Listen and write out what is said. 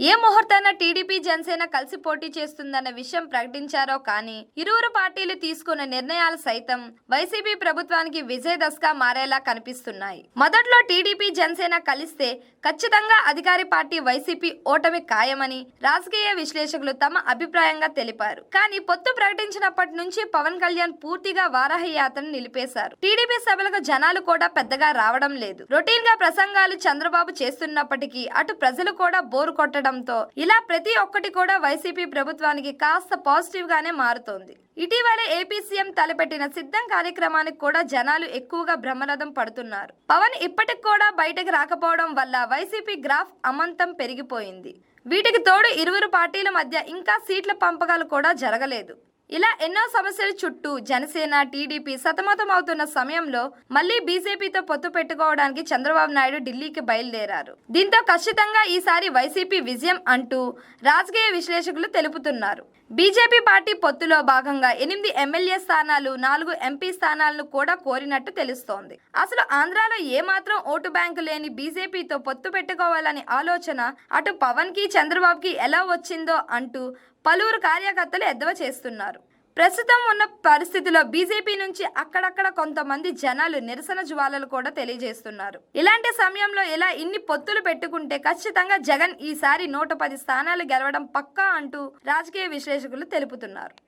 ఏ ముహూర్తాన TDP Janasena కలిసి పోటీ చేస్తుందన్న విషయం ప్రకటించారో కానీ ఇరువురు పార్టీలు తీసుకున్న నిర్ణయాలు సైతం వైసీపీ ప్రభుత్వానికి విజయదశగా మారేలా కనిపిస్తున్నాయి. మొదట్లో టీడీపీ జనసేన కలిస్తే ఖచ్చితంగా అధికారి పార్టీ వైసీపీ ఓటమి ఖాయమని రాజకీయ విశ్లేషకులు తమ అభిప్రాయంగా తెలిపారు. కానీ పొత్తు ప్రకటించినప్పటి నుంచి పవన్ కళ్యాణ్ పూర్తిగా వారాహ యాత్రను నిలిపేశారు. టీడీపీ సభలకు జనాలు కూడా పెద్దగా రావడం లేదు. రొటీన్గా ప్రసంగాలు చంద్రబాబు చేస్తున్నప్పటికీ అటు ప్రజలు కూడా బోరు కొట్టడం ఉండడంతో ఇలా ప్రతి ఒక్కటి కూడా వైసీపీ ప్రభుత్వానికి కాస్త పాజిటివ్ గానే మారుతోంది. ఇటీవలే ఏపీ సీఎం తలపెట్టిన సిద్ధం కార్యక్రమానికి కూడా జనాలు ఎక్కువగా బ్రహ్మరథం పడుతున్నారు. పవన్ ఇప్పటికి కూడా బయటకు రాకపోవడం వల్ల వైసీపీ గ్రాఫ్ అమంతం పెరిగిపోయింది. వీటికి తోడు ఇరువురు పార్టీల మధ్య ఇంకా సీట్ల పంపకాలు కూడా జరగలేదు. ఇలా ఎన్నో సమస్యల చుట్టూ జనసేన టీడీపీ సతమతం అవుతున్న సమయంలో మళ్ళీ బీజేపీతో పొత్తు పెట్టుకోవడానికి చంద్రబాబు నాయుడు ఢిల్లీకి బయలుదేరారు. దీంతో ఖచ్చితంగా ఈసారి వైసీపీ విజయం అంటూ రాజకీయ విశ్లేషకులు తెలుపుతున్నారు. బీజేపీ పార్టీ పొత్తులో భాగంగా ఎనిమిది ఎమ్మెల్యే స్థానాలు నాలుగు ఎంపీ స్థానాలను కూడా కోరినట్టు తెలుస్తోంది. అసలు ఆంధ్రాలో ఏమాత్రం ఓటు బ్యాంకు లేని బీజేపీతో పొత్తు పెట్టుకోవాలనే ఆలోచన అటు పవన్కి చంద్రబాబుకి ఎలా వచ్చిందో అంటూ పలువురు కార్యకర్తలు ఎద్దవ చేస్తున్నారు. ప్రస్తుతం ఉన్న పరిస్థితిలో బీజేపీ నుంచి అక్కడక్కడ కొంతమంది జనాలు నిరసన జ్వాలలు కూడా తెలియజేస్తున్నారు. ఇలాంటి సమయంలో ఇలా ఇన్ని పొత్తులు పెట్టుకుంటే ఖచ్చితంగా జగన్ ఈసారి నూట పది స్థానాలు గెలవడం పక్కా అంటూ రాజకీయ విశ్లేషకులు తెలుపుతున్నారు.